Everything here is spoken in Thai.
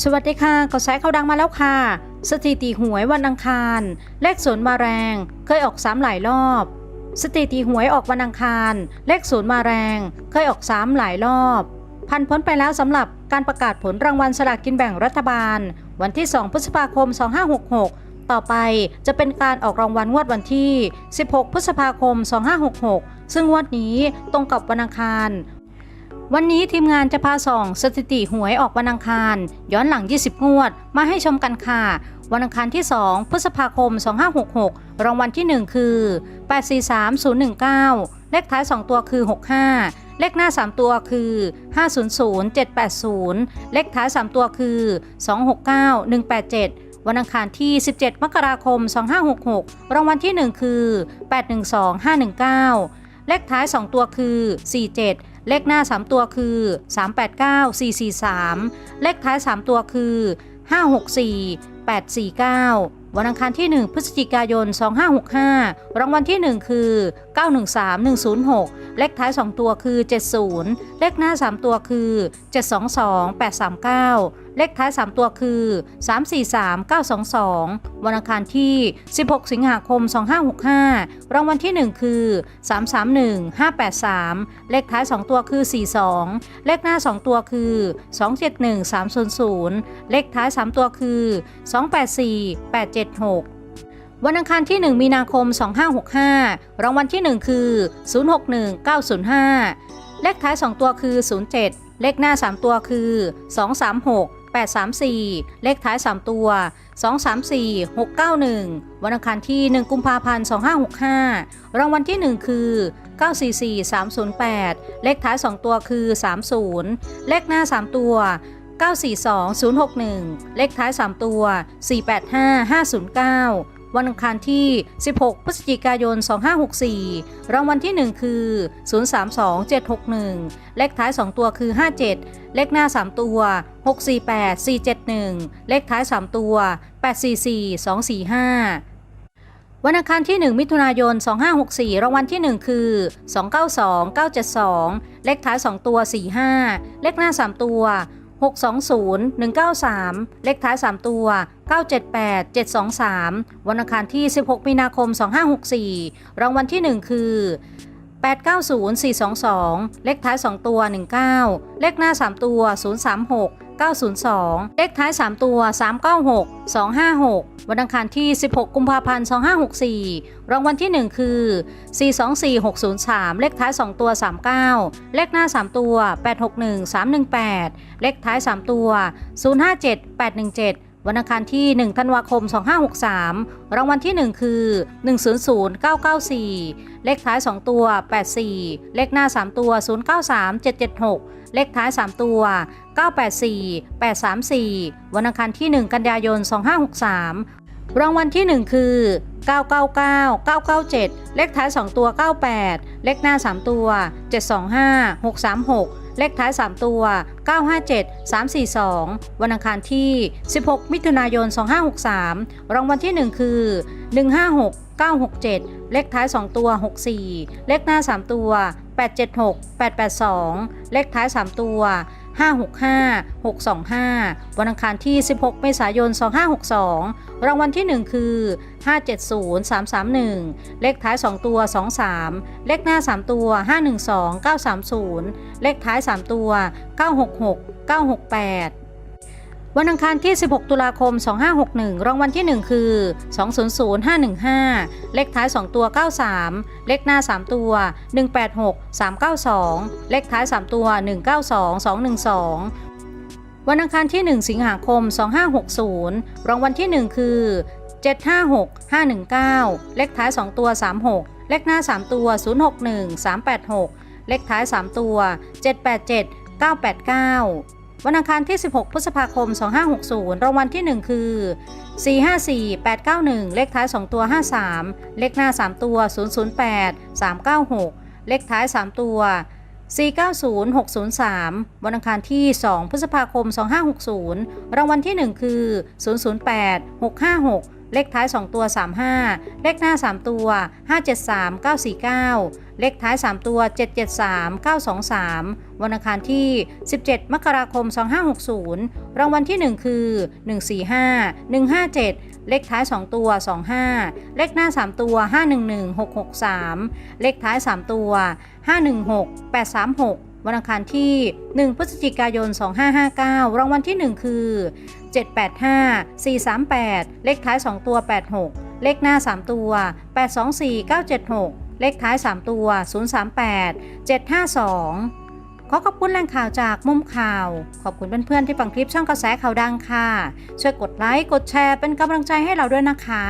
สวัสดีค่ะกดสายเข้าดังมาแล้วค่ะ สถิติหวยวันอังคาร เลขศูนย์มาแรง เคยออกซ้ำหลายรอบ สถิติหวยออกวันอังคาร เลขศูนย์มาแรง เคยออกซ้ำหลายรอบ พันพ้นไปแล้วสำหรับการประกาศผลรางวัลสลากกินแบ่งรัฐบาล วันที่ 2 พฤษภาคม 2566 ต่อไปจะเป็นการออกรางวัลงวดวันที่ 16 พฤษภาคม 2566 ซึ่งงวดนี้ตรงกับวันอังคาร วันนี้ทีมงานจะพาส่องสถิติหวยออกวันอังคาร ย้อนหลัง 20 งวด มาให้ชมกันค่ะ วันอังคารที่ 2 พฤษภาคม 2566 รางวัลที่ 1 คือ 843019 เลขท้าย 2 ตัวคือ 65 เลขหน้า 3 ตัวคือ 500780 เลขท้าย 3 ตัวคือ 269187วันอังคารที่ 17 มกราคม 2566 รางวัลที่ 1 คือ 812519 เลขท้าย 2 ตัวคือ 47 เลขหน้า 3 ตัวคือ 389 443 เลขท้าย 3 ตัวคือ 564 849 วันอังคารที่ 1 พฤศจิกายน 2565 รางวัลที่ 1 คือ 913106 เลขท้าย 2 ตัวคือ 70 เลขหน้า 3 ตัวคือ 722 839 เลขท้าย 3 ตัวคือ 343 922 วันอังคารที่ 16 สิงหาคม 2565 รางวัลที่ 1 คือ 331 583 เลขท้าย 2 ตัวคือ 42 เลขหน้า 2 ตัวคือ 271 300 เลขท้าย 3 ตัวคือ 284 876วันอังคารที่ 1 มีนาคม 2565 รางวัลที่ 1 คือ 061 905 เลขท้าย 2 ตัวคือ 07 เลขหน้า 3 ตัวคือ 236 834 เลขท้าย 3 ตัว 234 691 วันอังคารที่ 1 กุมภาพันธ์ 2565 รางวัลที่ 1 คือ 944 308 เลขท้าย 2 ตัวคือ 30 เลขหน้า 3 ตัว 942 061 เลขท้าย 3 ตัว 485 509 วันอังคารที่ 16 พฤศจิกายน 2564 รางวัลที่ 1 คือ 032 761 เลขท้าย 2 ตัวคือ 57 เลขหน้า 3 ตัว 648 471 เลขท้าย 3 ตัว 844 245วันอังคารที่ 1 มิถุนายน 2564 รางวัลที่ 1 คือ 292 972 เลขท้าย 2 ตัว 45 เลขหน้า 3 ตัว 620 193 เลขท้าย 3 ตัว 978 723 วันอังคารที่ 16 มีนาคม 2564 รางวัลที่ 1 คือ 890 422 เลขท้าย 2 ตัว 19 เลขหน้า 3 ตัว 036 902 เลขท้าย 3 ตัว 396 256 วันอังคารที่ 16 กุมภาพันธ์ 2564 รางวัลที่ 1 คือ 424603 เลขท้าย 2 ตัว 39 เลขหน้า 3 ตัว 861 318 เลขท้าย 3 ตัว 057 817 วันอังคารที่ 1 ธันวาคม 2563 รางวัลที่ 1 คือ 100 994 เลขท้าย 2 ตัว 84 เลขหน้า 3 ตัว 093 776 เลขท้าย 3 ตัว 984 834 วันอังคารที่ 1 กันยายน 2563 รางวัลที่ 1 คือ 999 997 เลขท้าย 2 ตัว 98 เลขหน้า 3 ตัว 725 636 เลขท้าย 3 ตัว 957 342 วันอังคารที่ 16 มิถุนายน 2563 รางวัลที่ 1 คือ 156 967 เลขท้าย 2 ตัว 64 เลขหน้า 3 ตัว 876 882 เลขท้าย 3 ตัว 565 625 วันอังคารที่ 16 เมษายน 2562 รางวัลที่ 1 คือ 570 331 เลขท้าย 2 ตัว 23 เลขหน้า 3 ตัว 512 930 เลขท้าย 3 ตัว 966 968 วันอังคารที่ 16 ตุลาคม 2561 รางวัลที่ 1 คือ 200515 เลขท้าย 2 ตัว 93 เลขหน้า 3 ตัว 186 392 เลขท้าย 3 ตัว 192 212วันอังคารที่ 1 สิงหาคม 2560 รางวัลที่ 1 คือ 756 519 เลขท้าย 2 ตัว 36 เลขหน้า 3 ตัว 061 386 เลขท้าย 3 ตัว 787 989 วันอังคารที่ 16 พฤษภาคม 2560 รางวัลที่ 1 คือ 454 891 เลขท้าย 2 ตัว 53 เลขหน้า 3 ตัว 008 396 เลขท้าย 3 ตัว 490 603 วันอังคารที่ 2 พฤษภาคม 2560 รางวัลที่ 1 คือ 008 656 เลขท้าย 2 ตัว 35 เลขหน้า 3 ตัว 573 949 เลขท้าย 3 ตัว 773 923 วันอังคารที่ 17 มกราคม 2560 รางวัลที่ 1 คือ 145 157เลขท้าย 2 ตัว 25 เลขหน้า 3 ตัว 511 663 เลขท้าย 3 ตัว 516 836 วันอังคารที่ 1 พฤศจิกายน 2559 รางวัลที่ 1 คือ 785 438 เลขท้าย 2 ตัว 86 เลขหน้า 3 ตัว 824 976 เลขท้าย 3 ตัว 038 752 ขอขอบคุณแหล่งข่าวจากมุมข่าว ขอบคุณเพื่อนๆที่ฟังคลิปช่องกระแสข่าวดังค่ะ ช่วยกดไลค์ กดแชร์เป็นกำลังใจให้เราด้วยนะคะ